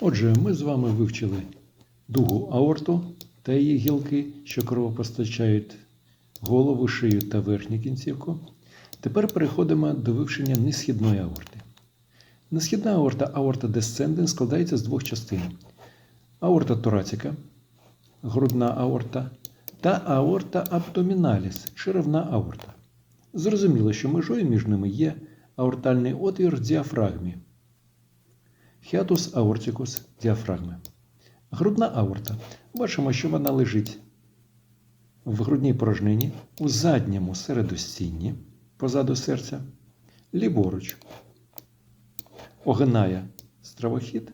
Отже, ми з вами вивчили дугу аорту та її гілки, що кровопостачають голову, шию та верхню кінцівку. Тепер переходимо до вивчення несхідної аорти. Несхідна аорта аорта десценден складається з двох частин: аорта тораціка, грудна аорта та аорта абдоміналіс, черевна аорта. Зрозуміло, що межою між ними є аортальний отвір в діафрагмі. Хіатус аортикус діафрагми. Грудна аорта. Бачимо, що вона лежить в грудній порожнині у задньому середостінні позаду серця, ліворуч. Огинає стравохід,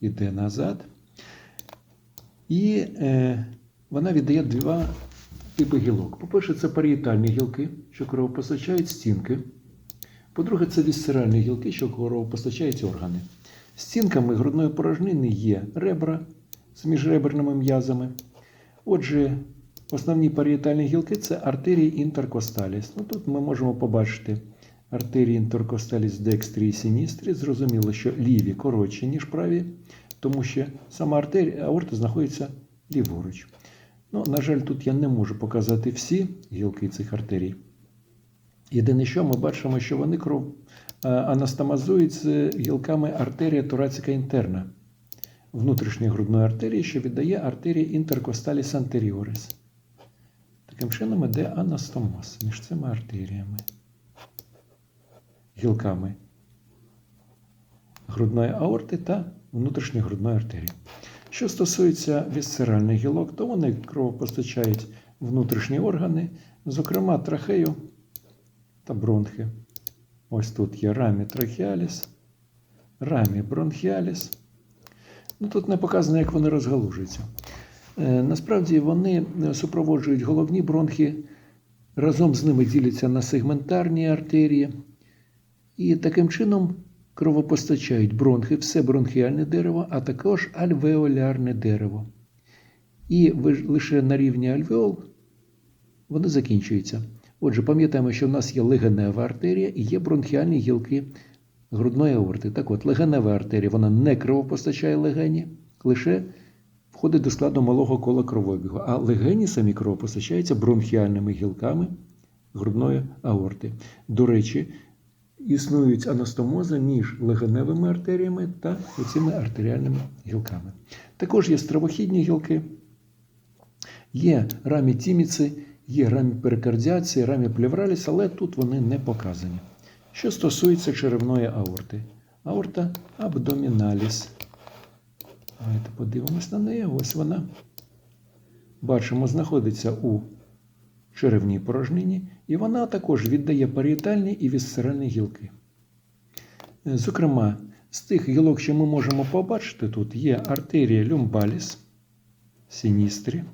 іде назад. І е, вона віддає два типи гілок. По-перше, це парієтальні гілки, що кровопостачають стінки. По-друге, це вісцеральні гілки, що кровопостачають органи. Стінками грудної порожнини є ребра з міжреберними м'язами. Отже, основні парієтальні гілки це артерії інтеркосталіс. Ну, тут ми можемо побачити артерії інтеркосталіс декстрі і сіністрі. Зрозуміло, що ліві коротші, ніж праві, тому що сама артерія аорта знаходиться ліворуч. Ну, на жаль, тут я не можу показати всі гілки цих артерій. Єдине, що ми бачимо, що вони кров е, анастомазують з гілками артерія турацика інтерна, внутрішньої грудної артерії, що віддає артерії інтеркосталіс антеріорис. Таким чином іде анастомоз між цими артеріями, гілками грудної аорти та внутрішньої грудної артерії. Що стосується вісцеральних гілок, то вони кровопостачають внутрішні органи, зокрема трахею та бронхи. Ось тут є рамі трахеаліс, рамі бронхіаліс. Ну, Тут не показано, як вони розгалужуються. Е, насправді вони супроводжують головні бронхи, разом з ними діляться на сегментарні артерії. І таким чином кровопостачають бронхи, все бронхіальне дерево, а також альвеолярне дерево. І лише на рівні альвеол вони закінчуються. Отже, пам'ятаємо, що в нас є легенева артерія і є бронхіальні гілки грудної аорти. Так от, легенева артерія вона не кровопостачає легені, лише входить до складу малого кола кровообігу. А легені самі кровопостачаються бронхіальними гілками грудної аорти. До речі, існують анастомози між легеневими артеріями та оцими артеріальними гілками. Також є стравохідні гілки, є рамі тіміци, є рамі перикардіації, рамі плевраліс, але тут вони не показані. Що стосується черевної аорти, аорта абдоміналіс. Давайте подивимось на неї. Ось вона. Бачимо, знаходиться у черевній порожнині, і вона також віддає парієтальні і вісцеральні гілки. Зокрема, з тих гілок, що ми можемо побачити, тут є артерія люмбаліс, сіністрі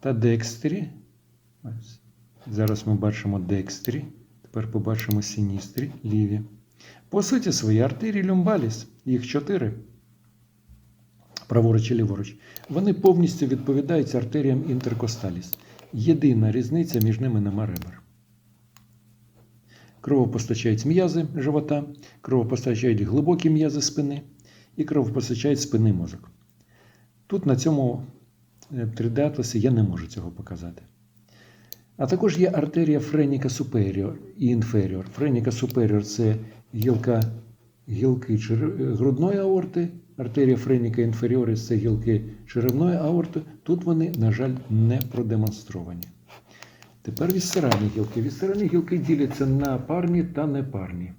та декстрі. Ось. Зараз ми бачимо декстрі, тепер побачимо сіністрі, ліві. По суті, свої артерії люмбаліс, їх чотири. Праворуч і ліворуч, вони повністю відповідають артеріям інтеркосталіс. Єдина різниця між ними нема ребер. Кровопостачають м'язи живота, кровопостачають глибокі м'язи спини і кровопостачають спинний мозок. Тут на цьому 3D-атласі я не можу цього показати. А також є артерія френіка superior і inferior. Френіка superior – це гілка гілки грудної аорти, артерія френіка інферіоріс це гілки черевної аорти. Тут вони, на жаль, не продемонстровані. Тепер вісцеральні гілки. Вісцеральні гілки діляться на парні та непарні.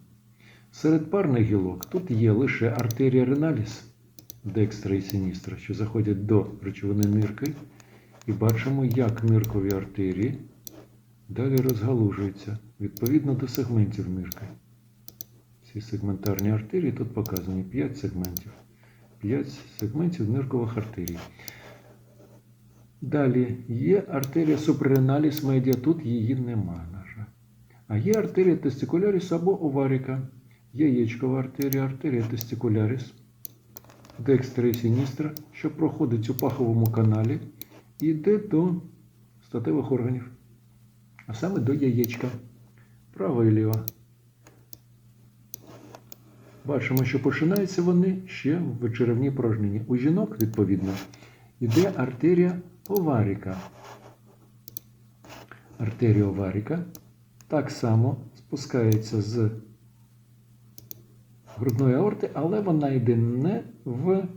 Серед парних гілок тут є лише артерія реналіс, декстра і сіністра, що заходять до речовини нирки. І бачимо, як ниркові артерії далі розгалужуються відповідно до сегментів нирки. Ці сегментарні артерії тут показані 5 сегментів. 5 сегментів ниркових артерій. Далі є артерія супреналіс медіа, тут її нема, на жаль. А є артерія тестикуляріс або оваріка. Яєчкова артерія, артерія тестикуляріс, декстра і сіністра, що проходить у паховому каналі і йде до статевих органів, а саме до яєчка. Права і ліва. Бачимо, що починаються вони ще в черевній порожнині. У жінок, відповідно, йде артерія оваріка. Артерія оваріка так само спускається з грудної аорти, але вона йде не в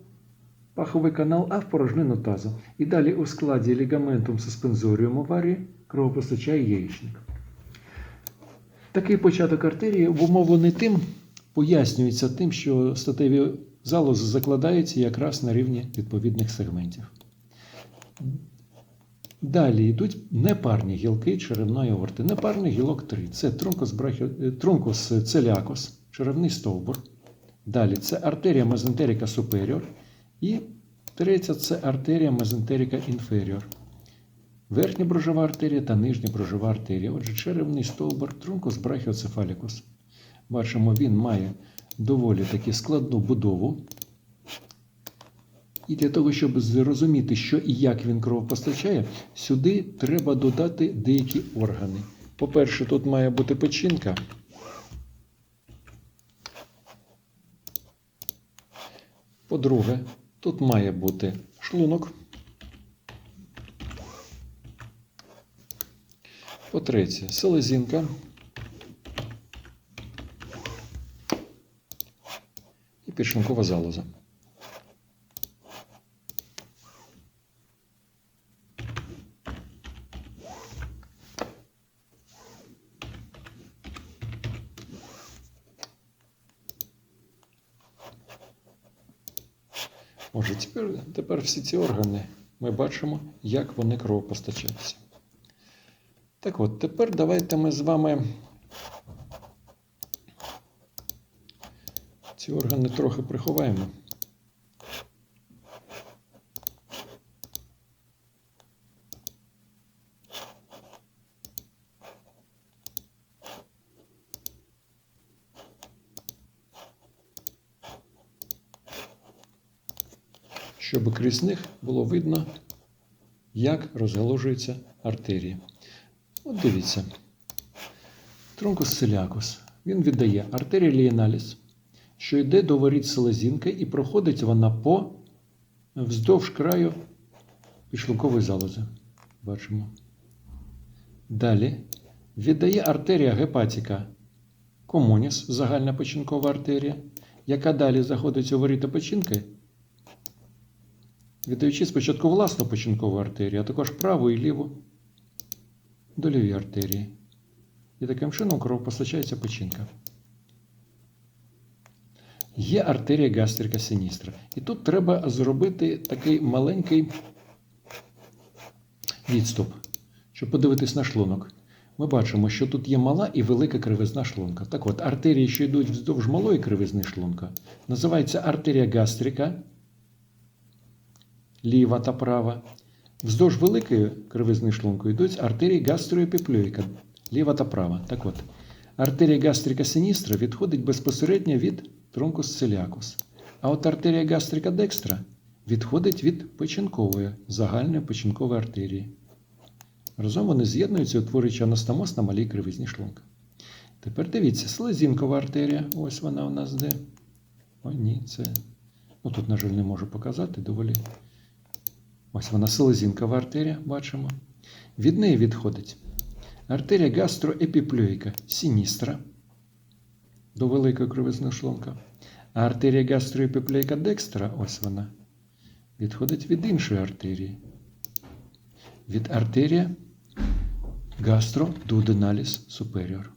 паховий канал, а в порожнину тазу. І далі у складі лігаментум суспензоріум оварії кровопостачає яєчник. Такий початок артерії обумовлений тим, пояснюється тим, що статеві залози закладаються якраз на рівні відповідних сегментів. Далі йдуть непарні гілки черевної аорти. Непарний гілок 3. Це трункус, брахі... трункус целіакус, черевний стовбур. Далі це артерія мезентеріка суперіор. І третя це артерія мезентеріка інферіор. Верхня брожова артерія та нижня брожова артерія. Отже, черевний стовбур, трункус брахіоцефалікус. Бачимо, він має доволі таки складну будову. І для того, щоб зрозуміти, що і як він кровопостачає, сюди треба додати деякі органи. По-перше, тут має бути печінка. По-друге, тут має бути шлунок. По-третє, селезінка. І підшлункова залоза. Отже, тепер, тепер всі ці органи ми бачимо, як вони кровопостачаються. Так от, тепер давайте ми з вами ці органи трохи приховаємо. щоб крізь них було видно, як розгалужуються артерії. От дивіться. Трункус целіакус. Він віддає артерія лієналіс, що йде до воріт селезінки і проходить вона по вздовж краю підшлункової залози. Бачимо. Далі віддає артерія гепатіка комоніс, загальна печінкова артерія, яка далі заходить у воріта печінки віддаючи спочатку власну печінкову артерію, а також праву і ліву доліві артерії. І таким чином кров постачається печінка. Є артерія гастрика синістра. І тут треба зробити такий маленький відступ, щоб подивитись на шлунок. Ми бачимо, що тут є мала і велика кривизна шлунка. Так от, артерії, що йдуть вздовж малої кривизни шлунка, називається артерія гастрика ліва та права. Вздовж великої кривизни шлунку йдуть артерії гастроепіплюїка, ліва та права. Так от, артерія гастрика синістра відходить безпосередньо від трункус целіакус. А от артерія гастрика декстра відходить від печінкової, загальної печінкової артерії. Разом вони з'єднуються, утворюючи анастомоз на малій кривизні шлунка. Тепер дивіться, селезінкова артерія. Ось вона у нас де. О, ні, це. Ну тут, на жаль, не можу показати доволі. Ось вона селезінкова артерія, бачимо. Від неї відходить артерія гастроепіплюїка сіністра до великої кровизни шлунка. А артерія гастроепіплюїка декстра, ось вона, відходить від іншої артерії. Від артерія гастродуденаліс суперіор.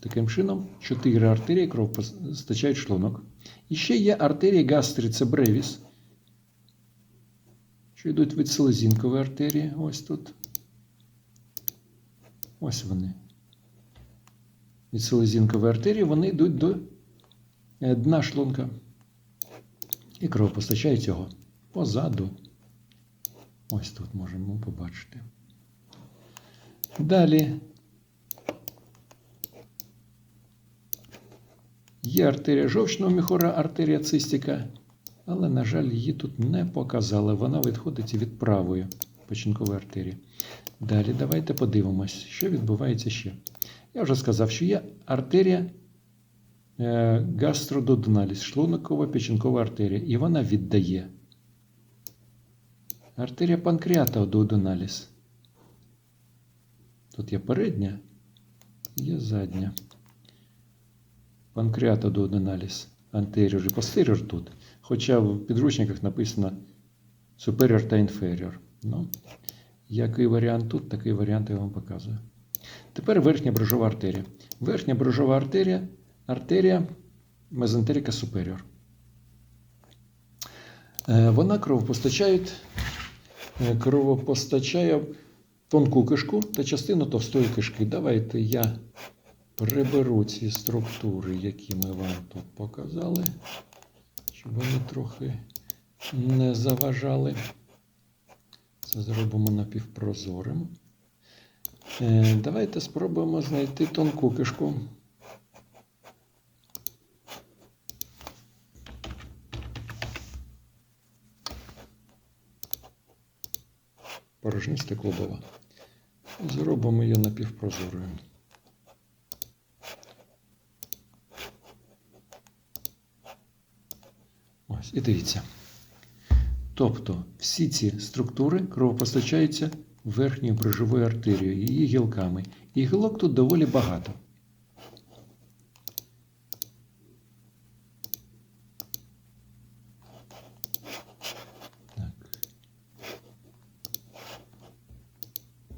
Таким чином, чотири артерії кров постачають шлунок. І ще є артерія гастрицебревіс, що йдуть від селезінкової артерії. Ось тут. Ось вони. Від селезінкової артерії вони йдуть до дна шлунка. І кров постачають його позаду. Ось тут можемо побачити. Далі є артерія жовчного міхора, артерія цистика. Але, на жаль, її тут не показали. Вона відходить від правої печінкової артерії. Далі давайте подивимось, що відбувається ще. Я вже сказав, що є артерія е, гастрододоналіз, шлунокова печінкова артерія, і вона віддає. Артерія панкреата дуоденаліз. Тут є передня, є задня. Панкреата дуоденаліз. Антеріор і постеріор тут. Хоча в підручниках написано superior та inferior. Ну, який варіант тут, такий варіант я вам показую. Тепер верхня брюжова артерія. Верхня брюжова артерія артерія мезентерика superior. Е, Вона кровопостачає, е, кровопостачає тонку кишку та частину товстої кишки. Давайте я приберу ці структури, які ми вам тут показали, щоб вони трохи не заважали. Це зробимо напівпрозорим. Е, Давайте спробуємо знайти тонку кишку. Порожниста клубова. Зробимо її напівпрозорою. Ось, і дивіться. Тобто всі ці структури кровопостачаються верхньою брюжовою артерією, її гілками. І гілок тут доволі багато.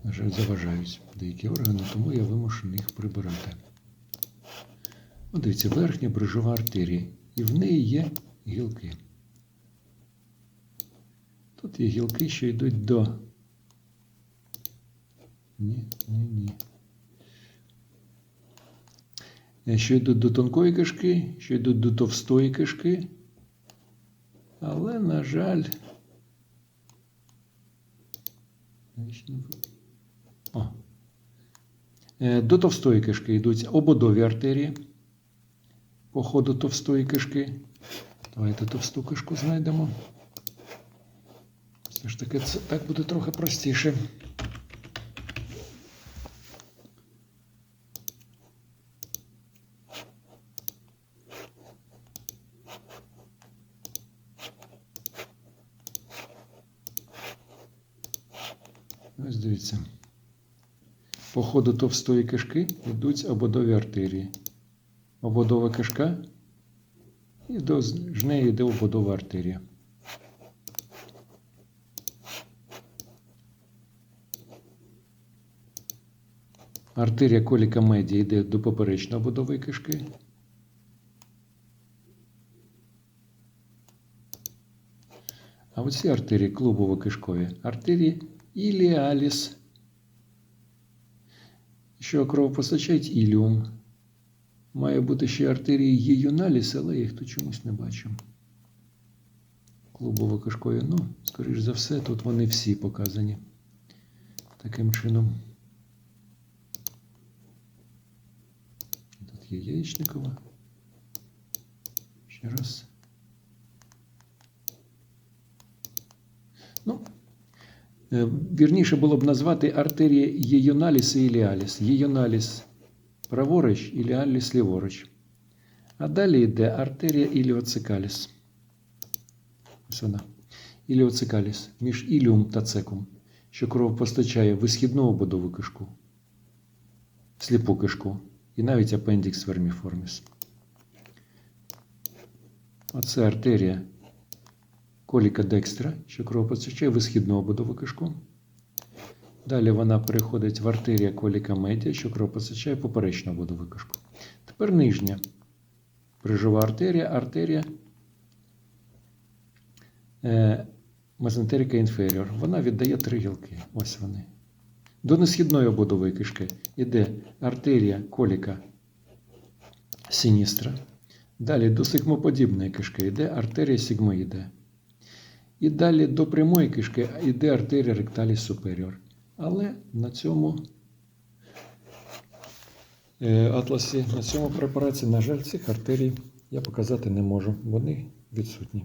На жаль, заважають деякі органи, тому я вимушений їх прибирати. От дивіться, верхня брюжова артерія, і в неї є гілки. Тут є гілки, що йдуть до. Ні, ні, ні. Е, Що йдуть до тонкої кишки, що йдуть до товстої кишки. Але, на жаль. О. Е, До товстої кишки йдуть ободові артерії. По ходу товстої кишки. Давайте товсту кишку знайдемо. Все ж таки, це так буде трохи простіше. Ось дивіться. По ходу товстої кишки йдуть ободові артерії. Ободова кишка і до ж неї йде ободова артерія. Артерія коліка медія йде до поперечної ободової кишки. А оці артерії клубово-кишкові артерії іліаліс, що кровопостачають іліум. Має бути ще артерії єюналіс, але я їх тут чомусь не бачу. Клубово-кишкові, ну, скоріш за все, тут вони всі показані таким чином. Тут є яєчникова. Ще раз. Ну, е, вірніше було б назвати артерії єюналіс і іліаліс. Єюналіс праворуч, іліаліс ліворуч. А далі йде артерія іліоцикаліс. Ось вона. Іліоцикаліс між іліум та цекум, що кров постачає висхідну ободову кишку, сліпу кишку і навіть апендікс верміформіс. Оце артерія коліка декстра, що кров постачає висхідну ободову кишку. Далі вона переходить в артерія коліка медіа, що кров постачає поперечну ободову кишку. Тепер нижня брижова артерія, артерія е, мезентерика інферіор. Вона віддає три гілки. Ось вони. До несхідної ободової кишки йде артерія коліка сіністра. Далі до сигмоподібної кишки йде артерія сігмоїде. І далі до прямої кишки йде артерія ректаліс суперіор. Але на цьому е, атласі, на цьому препараті, на жаль, цих артерій я показати не можу. Вони відсутні.